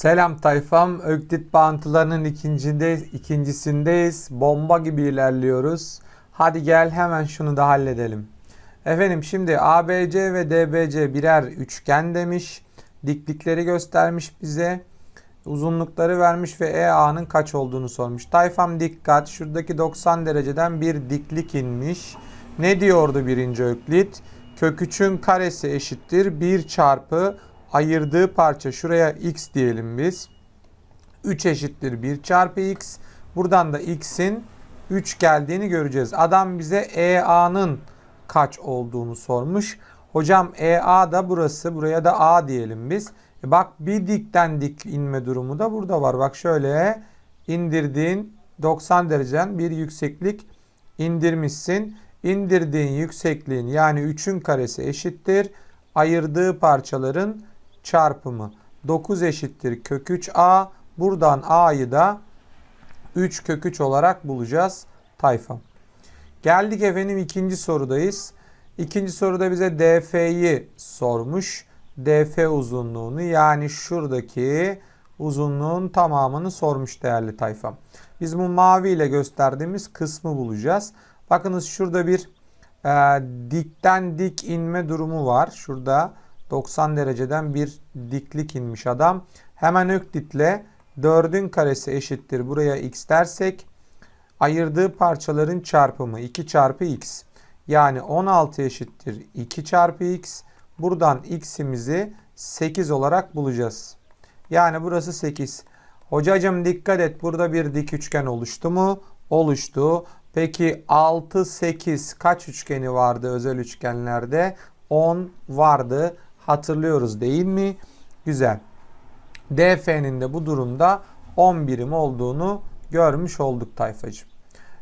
Selam tayfam. Öklit bağıntılarının ikincinde, ikincisindeyiz. Bomba gibi ilerliyoruz. Hadi gel hemen şunu da halledelim. Efendim şimdi ABC ve DBC birer üçgen demiş. Diklikleri göstermiş bize. Uzunlukları vermiş ve EA'nın kaç olduğunu sormuş. Tayfam dikkat. Şuradaki 90 dereceden bir diklik inmiş. Ne diyordu birinci öklit? Kök 3'ün karesi eşittir 1 çarpı ayırdığı parça şuraya x diyelim biz. 3 eşittir 1 çarpı x. Buradan da x'in 3 geldiğini göreceğiz. Adam bize EA'nın kaç olduğunu sormuş. Hocam EA da burası. Buraya da A diyelim biz. E bak bir dikten dik inme durumu da burada var. Bak şöyle indirdiğin 90 dereceden bir yükseklik indirmişsin. İndirdiğin yüksekliğin yani 3'ün karesi eşittir. Ayırdığı parçaların çarpımı. 9 eşittir kök 3a. Buradan a'yı da 3 kök 3 olarak bulacağız tayfam. Geldik efendim ikinci sorudayız. İkinci soruda bize DF'yi sormuş. DF uzunluğunu yani şuradaki uzunluğun tamamını sormuş değerli tayfam. Biz bu mavi ile gösterdiğimiz kısmı bulacağız. Bakınız şurada bir e, dikten dik inme durumu var. Şurada 90 dereceden bir diklik inmiş adam. Hemen Öklit'le 4'ün karesi eşittir. Buraya x dersek ayırdığı parçaların çarpımı 2 çarpı x. Yani 16 eşittir 2 çarpı x. Buradan x'imizi 8 olarak bulacağız. Yani burası 8. Hocacım dikkat et burada bir dik üçgen oluştu mu? Oluştu. Peki 6, 8 kaç üçgeni vardı özel üçgenlerde? 10 vardı. Hatırlıyoruz değil mi? Güzel. DF'nin de bu durumda 10 birim olduğunu görmüş olduk tayfacım.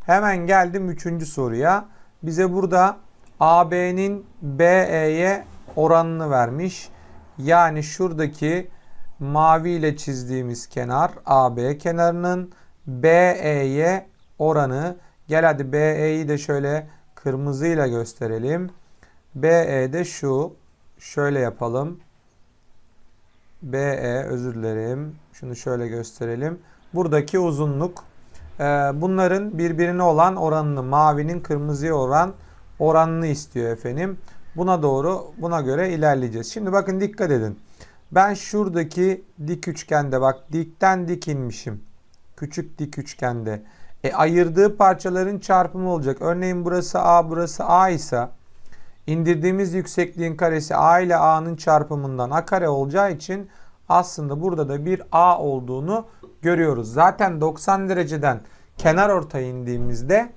Hemen geldim 3. soruya. Bize burada AB'nin BE'ye oranını vermiş. Yani şuradaki mavi ile çizdiğimiz kenar AB kenarının BE'ye oranı. Gel hadi BE'yi de şöyle kırmızıyla gösterelim. BE de şu. Şöyle yapalım. BE özür dilerim. Şunu şöyle gösterelim. Buradaki uzunluk. Ee, bunların birbirine olan oranını mavinin kırmızıya oran oranını istiyor efendim. Buna doğru buna göre ilerleyeceğiz. Şimdi bakın dikkat edin. Ben şuradaki dik üçgende bak dikten dik inmişim. Küçük dik üçgende. E, ayırdığı parçaların çarpımı olacak. Örneğin burası A burası A ise indirdiğimiz yüksekliğin karesi A ile A'nın çarpımından A kare olacağı için aslında burada da bir A olduğunu görüyoruz. Zaten 90 dereceden kenar ortaya indiğimizde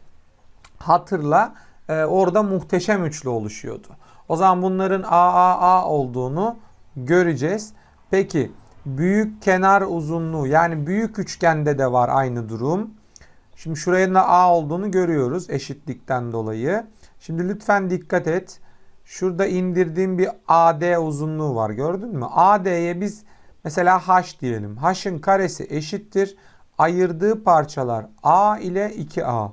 hatırla e, orada muhteşem üçlü oluşuyordu. O zaman bunların AAA olduğunu göreceğiz. Peki büyük kenar uzunluğu yani büyük üçgende de var aynı durum. Şimdi şuraya da A olduğunu görüyoruz eşitlikten dolayı. Şimdi lütfen dikkat et. Şurada indirdiğim bir AD uzunluğu var gördün mü? AD'ye biz mesela H diyelim. H'ın karesi eşittir. Ayırdığı parçalar A ile 2A.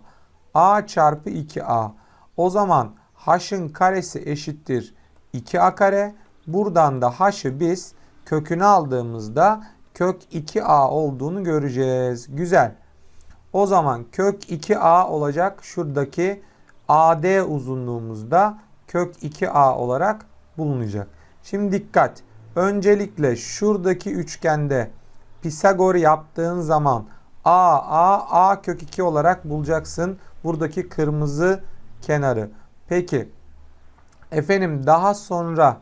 A çarpı 2A. O zaman H'ın karesi eşittir 2A kare. Buradan da H'ı biz kökünü aldığımızda kök 2A olduğunu göreceğiz. Güzel. O zaman kök 2A olacak şuradaki AD uzunluğumuzda kök 2A olarak bulunacak. Şimdi dikkat. Öncelikle şuradaki üçgende Pisagor yaptığın zaman A, A, A kök 2 olarak bulacaksın. Buradaki kırmızı kenarı. Peki efendim daha sonra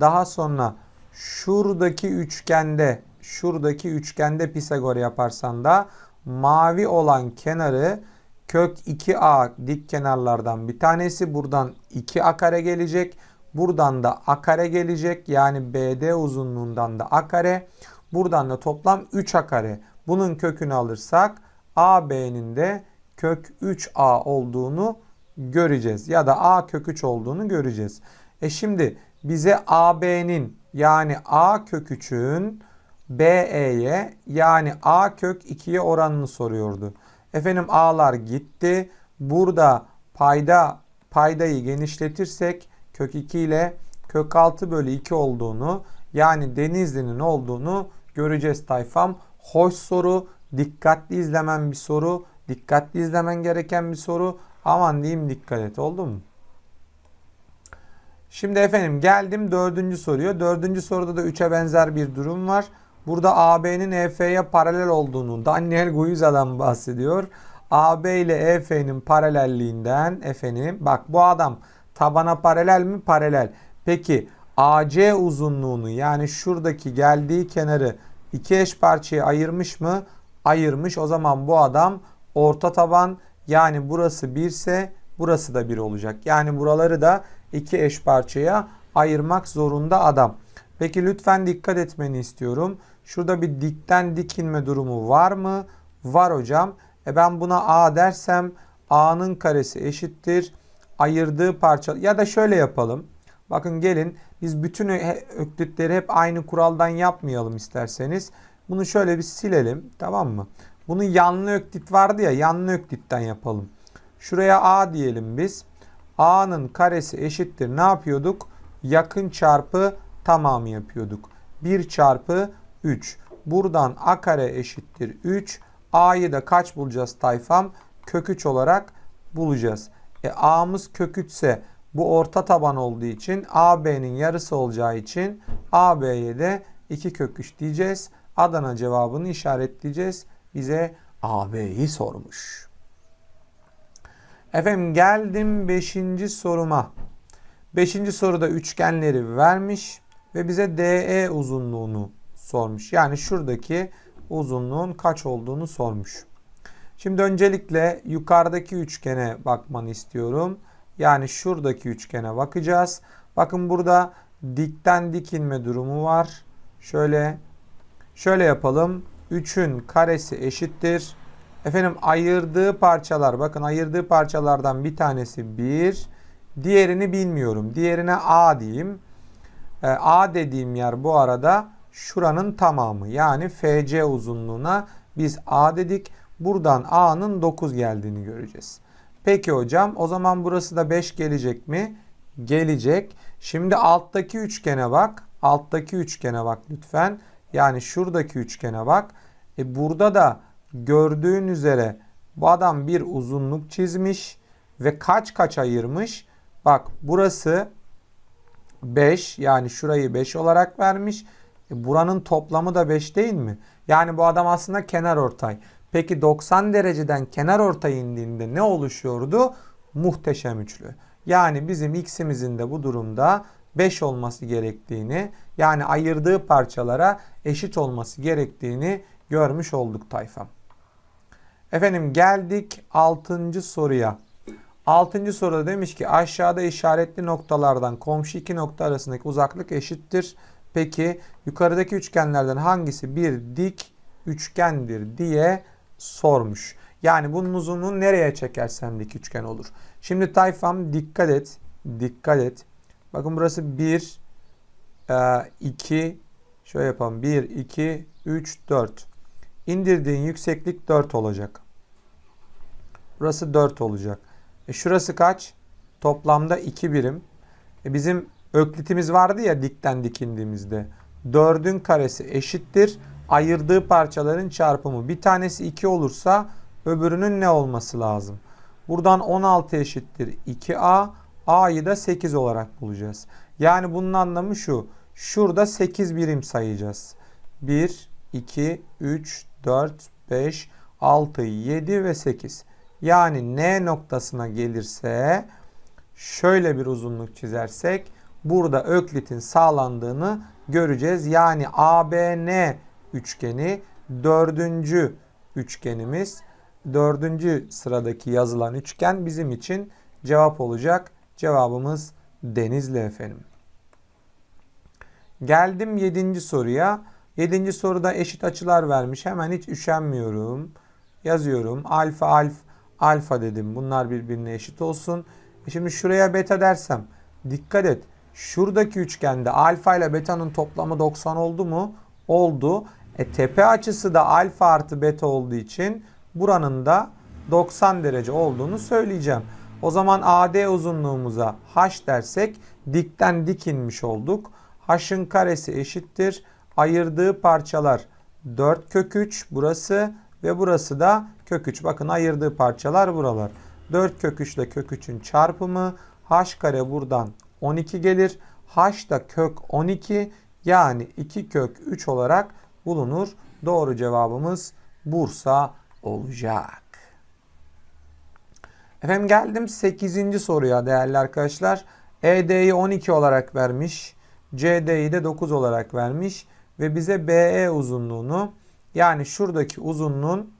daha sonra şuradaki üçgende şuradaki üçgende Pisagor yaparsan da mavi olan kenarı kök 2a dik kenarlardan bir tanesi. Buradan 2a kare gelecek. Buradan da a kare gelecek. Yani BD uzunluğundan da a kare. Buradan da toplam 3a kare. Bunun kökünü alırsak AB'nin de kök 3a olduğunu göreceğiz. Ya da a kök 3 olduğunu göreceğiz. E şimdi bize AB'nin yani a kök 3'ün BE'ye yani A kök 2'ye oranını soruyordu. Efendim A'lar gitti. Burada payda paydayı genişletirsek kök 2 ile kök 6 bölü 2 olduğunu yani Denizli'nin olduğunu göreceğiz tayfam. Hoş soru, dikkatli izlemen bir soru, dikkatli izlemen gereken bir soru. Aman diyeyim dikkat et oldu mu? Şimdi efendim geldim dördüncü soruya. Dördüncü soruda da 3'e benzer bir durum var. Burada AB'nin EF'ye paralel olduğunu Daniel Guiza'dan bahsediyor. AB ile EF'nin paralelliğinden efendim bak bu adam tabana paralel mi? Paralel. Peki AC uzunluğunu yani şuradaki geldiği kenarı iki eş parçaya ayırmış mı? Ayırmış. O zaman bu adam orta taban yani burası 1 ise burası da 1 olacak. Yani buraları da iki eş parçaya ayırmak zorunda adam. Peki lütfen dikkat etmeni istiyorum. Şurada bir dikten dik inme durumu var mı? Var hocam. E ben buna A dersem A'nın karesi eşittir. Ayırdığı parça ya da şöyle yapalım. Bakın gelin biz bütün öklitleri hep aynı kuraldan yapmayalım isterseniz. Bunu şöyle bir silelim tamam mı? Bunu yanlı öklit vardı ya yanlı öklitten yapalım. Şuraya A diyelim biz. A'nın karesi eşittir ne yapıyorduk? Yakın çarpı tamamı yapıyorduk. 1 çarpı 3. Buradan A kare eşittir 3. A'yı da kaç bulacağız tayfam? Kök 3 olarak bulacağız. E, A'mız kök 3 ise bu orta taban olduğu için AB'nin yarısı olacağı için AB'ye de 2 kök 3 diyeceğiz. Adana cevabını işaretleyeceğiz. Bize AB'yi sormuş. Efendim geldim 5. soruma. 5. soruda üçgenleri vermiş ve bize DE uzunluğunu sormuş. Yani şuradaki uzunluğun kaç olduğunu sormuş. Şimdi öncelikle yukarıdaki üçgene bakmanı istiyorum. Yani şuradaki üçgene bakacağız. Bakın burada dikten dik inme durumu var. Şöyle şöyle yapalım. 3'ün karesi eşittir. Efendim ayırdığı parçalar bakın ayırdığı parçalardan bir tanesi 1. Diğerini bilmiyorum. Diğerine A diyeyim. E, A dediğim yer bu arada şuranın tamamı. Yani FC uzunluğuna biz A dedik. Buradan A'nın 9 geldiğini göreceğiz. Peki hocam o zaman burası da 5 gelecek mi? Gelecek. Şimdi alttaki üçgene bak. Alttaki üçgene bak lütfen. Yani şuradaki üçgene bak. E burada da gördüğün üzere bu adam bir uzunluk çizmiş ve kaç kaç ayırmış? Bak burası 5 yani şurayı 5 olarak vermiş. E buranın toplamı da 5 değil mi? Yani bu adam aslında kenar ortay. Peki 90 dereceden kenar ortay indiğinde ne oluşuyordu? Muhteşem üçlü. Yani bizim x'imizin de bu durumda 5 olması gerektiğini yani ayırdığı parçalara eşit olması gerektiğini görmüş olduk tayfam. Efendim geldik 6. soruya. 6. soruda demiş ki aşağıda işaretli noktalardan komşu iki nokta arasındaki uzaklık eşittir. Peki yukarıdaki üçgenlerden hangisi bir dik üçgendir diye sormuş. Yani bunun uzunluğunu nereye çekersen dik üçgen olur. Şimdi tayfam dikkat et. Dikkat et. Bakın burası 1, 2, şöyle yapalım. 1, 2, 3, 4. İndirdiğin yükseklik 4 olacak. Burası 4 olacak. E şurası kaç? Toplamda 2 birim. E bizim öklitimiz vardı ya dikten dikindiğimizde. 4'ün karesi eşittir. Ayırdığı parçaların çarpımı. Bir tanesi 2 olursa öbürünün ne olması lazım? Buradan 16 eşittir 2A. A'yı da 8 olarak bulacağız. Yani bunun anlamı şu. Şurada 8 birim sayacağız. 1, 2, 3, 4, 5, 6, 7 ve 8. Yani N noktasına gelirse şöyle bir uzunluk çizersek burada öklitin sağlandığını göreceğiz. Yani ABN üçgeni dördüncü üçgenimiz. Dördüncü sıradaki yazılan üçgen bizim için cevap olacak. Cevabımız Denizli efendim. Geldim yedinci soruya. Yedinci soruda eşit açılar vermiş. Hemen hiç üşenmiyorum. Yazıyorum. Alfa alfa alfa dedim. Bunlar birbirine eşit olsun. E şimdi şuraya beta dersem dikkat et. Şuradaki üçgende alfa ile beta'nın toplamı 90 oldu mu? Oldu. E tepe açısı da alfa artı beta olduğu için buranın da 90 derece olduğunu söyleyeceğim. O zaman AD uzunluğumuza h dersek dikten dik inmiş olduk. H'ın karesi eşittir. ayırdığı parçalar 4 kök 3 burası ve burası da kök 3. Bakın ayırdığı parçalar buralar. 4 kök 3 ile kök 3'ün çarpımı h kare buradan 12 gelir. h da kök 12 yani 2 kök 3 olarak bulunur. Doğru cevabımız Bursa olacak. Efendim geldim 8. soruya değerli arkadaşlar. ED'yi 12 olarak vermiş. CD'yi de 9 olarak vermiş. Ve bize BE uzunluğunu yani şuradaki uzunluğun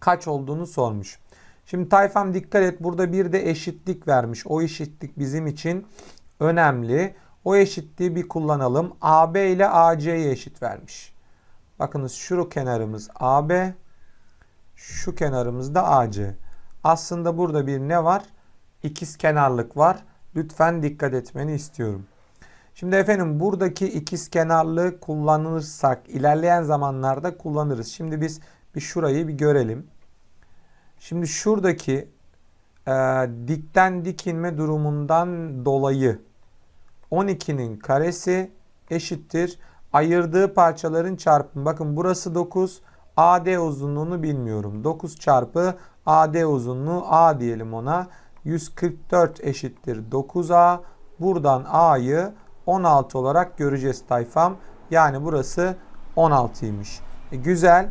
kaç olduğunu sormuş. Şimdi tayfam dikkat et burada bir de eşitlik vermiş. O eşitlik bizim için önemli. O eşitliği bir kullanalım. AB ile AC'ye eşit vermiş. Bakınız şu kenarımız AB, şu kenarımız da AC. Aslında burada bir ne var? İkiz kenarlık var. Lütfen dikkat etmeni istiyorum. Şimdi efendim buradaki ikiz kenarlığı kullanırsak ilerleyen zamanlarda kullanırız. Şimdi biz bir şurayı bir görelim. Şimdi şuradaki e, dikten dik inme durumundan dolayı 12'nin karesi eşittir. Ayırdığı parçaların çarpımı. Bakın burası 9. AD uzunluğunu bilmiyorum. 9 çarpı AD uzunluğu A diyelim ona. 144 eşittir 9A. Buradan A'yı 16 olarak göreceğiz tayfam. Yani burası 16'ymış. E, güzel.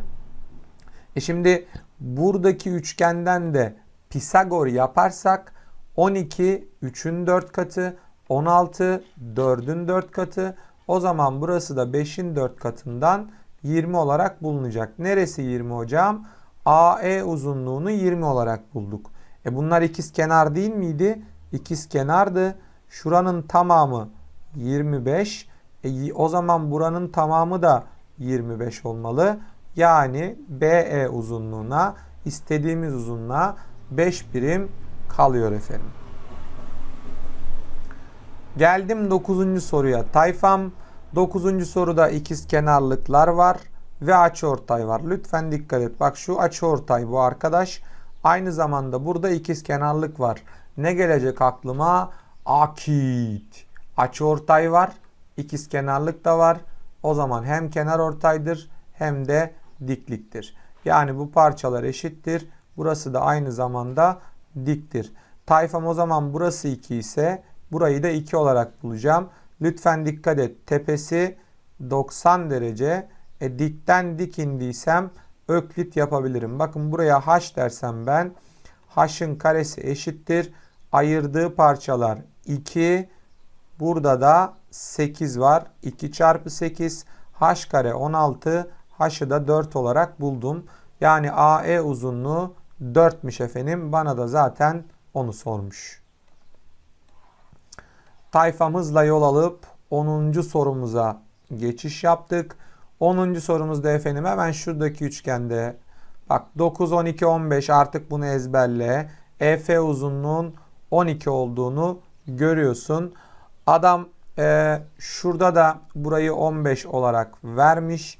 E şimdi buradaki üçgenden de Pisagor yaparsak 12 3'ün 4 katı, 16 4'ün 4 katı. O zaman burası da 5'in 4 katından 20 olarak bulunacak. Neresi 20 hocam? AE uzunluğunu 20 olarak bulduk. E bunlar ikiz kenar değil miydi? İkiz kenardı. Şuranın tamamı 25. E o zaman buranın tamamı da 25 olmalı. Yani BE uzunluğuna istediğimiz uzunluğa 5 birim kalıyor efendim. Geldim 9. soruya. Tayfam 9. soruda ikiz kenarlıklar var ve açıortay var. Lütfen dikkat et. Bak şu açıortay bu arkadaş. Aynı zamanda burada ikiz kenarlık var. Ne gelecek aklıma? Akit. Açıortay var. ikiz kenarlık da var. O zaman hem kenar ortaydır hem de dikliktir. Yani bu parçalar eşittir. Burası da aynı zamanda diktir. Tayfam o zaman burası 2 ise burayı da 2 olarak bulacağım. Lütfen dikkat et. Tepesi 90 derece. E, dikten dik indiysem öklit yapabilirim. Bakın buraya h dersem ben h'ın karesi eşittir. Ayırdığı parçalar 2. Burada da 8 var. 2 çarpı 8 h kare 16 h'ı da 4 olarak buldum. Yani AE uzunluğu 4'müş efendim. Bana da zaten onu sormuş. Tayfamızla yol alıp 10. sorumuza geçiş yaptık. 10. sorumuzda efendim hemen şuradaki üçgende bak 9, 12, 15 artık bunu ezberle. EF uzunluğun 12 olduğunu görüyorsun. Adam e, şurada da burayı 15 olarak vermiş.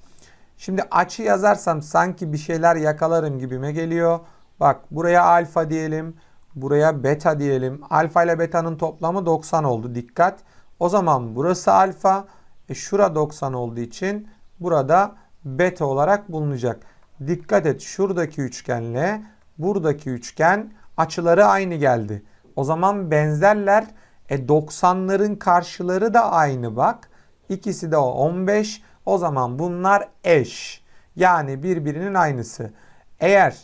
Şimdi açı yazarsam sanki bir şeyler yakalarım gibime geliyor. Bak buraya alfa diyelim. Buraya beta diyelim. Alfa ile beta'nın toplamı 90 oldu. Dikkat. O zaman burası alfa. E şura 90 olduğu için burada beta olarak bulunacak. Dikkat et şuradaki üçgenle buradaki üçgen açıları aynı geldi. O zaman benzerler. E 90'ların karşıları da aynı bak. İkisi de 15. O zaman bunlar eş. Yani birbirinin aynısı. Eğer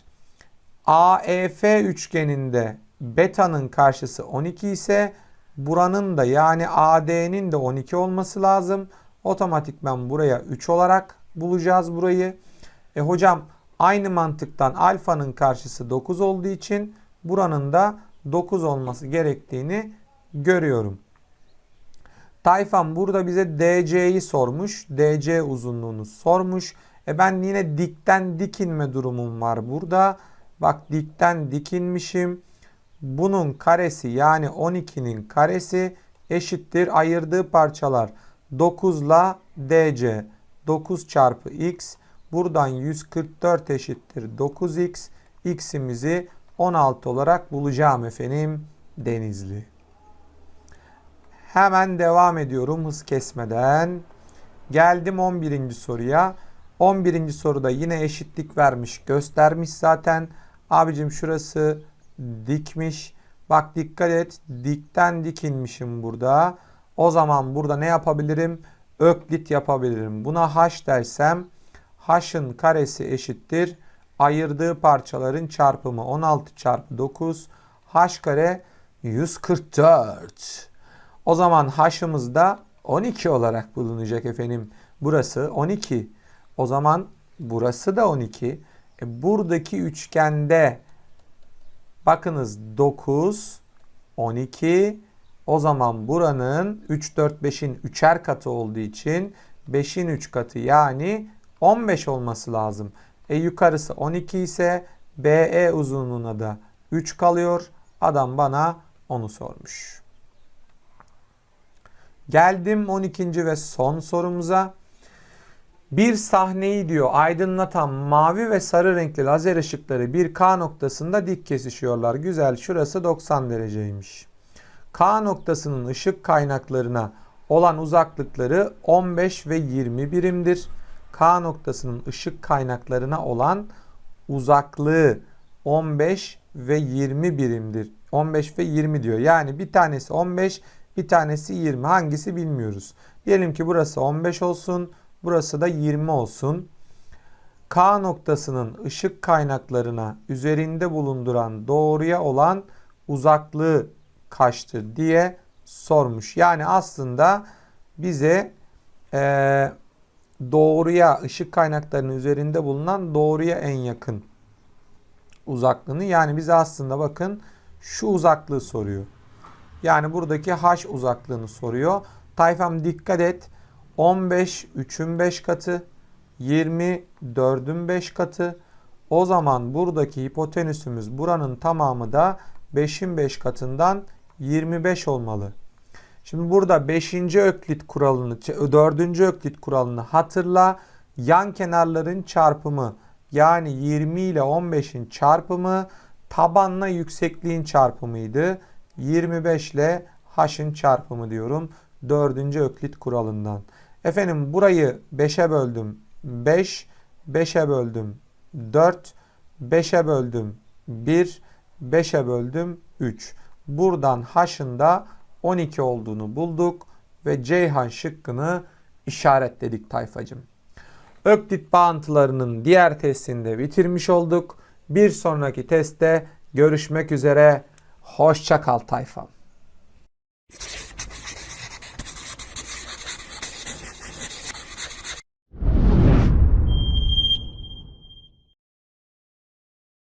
AEF üçgeninde beta'nın karşısı 12 ise buranın da yani AD'nin de 12 olması lazım. Otomatikman buraya 3 olarak bulacağız burayı. E hocam aynı mantıktan alfanın karşısı 9 olduğu için buranın da 9 olması gerektiğini görüyorum. Tayfan burada bize DC'yi sormuş. DC uzunluğunu sormuş. E ben yine dikten dikinme durumum var burada. Bak dikten dikinmişim. Bunun karesi yani 12'nin karesi eşittir ayırdığı parçalar 9 ile DC. 9 çarpı x. Buradan 144 eşittir 9x. X'imizi 16 olarak bulacağım efendim Denizli. Hemen devam ediyorum hız kesmeden. Geldim 11. soruya. 11. soruda yine eşitlik vermiş, göstermiş zaten. Abicim şurası dikmiş. Bak dikkat et. Dikten dikinmişim burada. O zaman burada ne yapabilirim? Öklit yapabilirim. Buna h dersem h'ın karesi eşittir. Ayırdığı parçaların çarpımı 16 çarpı 9. h kare 144. O zaman h'ımız da 12 olarak bulunacak efendim. Burası 12. O zaman burası da 12. E buradaki üçgende bakınız 9, 12. O zaman buranın 3, 4, 5'in 3'er katı olduğu için 5'in 3 katı yani 15 olması lazım. E yukarısı 12 ise BE uzunluğuna da 3 kalıyor. Adam bana onu sormuş. Geldim 12. ve son sorumuza. Bir sahneyi diyor aydınlatan mavi ve sarı renkli lazer ışıkları bir K noktasında dik kesişiyorlar. Güzel şurası 90 dereceymiş. K noktasının ışık kaynaklarına olan uzaklıkları 15 ve 20 birimdir. K noktasının ışık kaynaklarına olan uzaklığı 15 ve 20 birimdir. 15 ve 20 diyor. Yani bir tanesi 15, bir tanesi 20. Hangisi bilmiyoruz. Diyelim ki burası 15 olsun, burası da 20 olsun. K noktasının ışık kaynaklarına üzerinde bulunduran doğruya olan uzaklığı kaçtır diye sormuş. Yani aslında bize e, doğruya ışık kaynaklarının üzerinde bulunan doğruya en yakın uzaklığını yani bize aslında bakın şu uzaklığı soruyor. Yani buradaki h uzaklığını soruyor. Tayfam dikkat et. 15 3'ün 5 katı, 20 4'ün 5 katı. O zaman buradaki hipotenüsümüz buranın tamamı da 5'in 5 katından 25 olmalı. Şimdi burada 5. öklit kuralını, 4. öklit kuralını hatırla. Yan kenarların çarpımı yani 20 ile 15'in çarpımı tabanla yüksekliğin çarpımıydı. 25 ile h'ın çarpımı diyorum. 4. öklit kuralından. Efendim burayı 5'e böldüm. 5, 5'e böldüm. 4, 5'e böldüm. 1, 5'e böldüm. 3. Buradan h'ın da 12 olduğunu bulduk ve Ceyhan şıkkını işaretledik tayfacım. Öklit bağıntılarının diğer testini de bitirmiş olduk. Bir sonraki testte görüşmek üzere. Hoşça kal tayfam.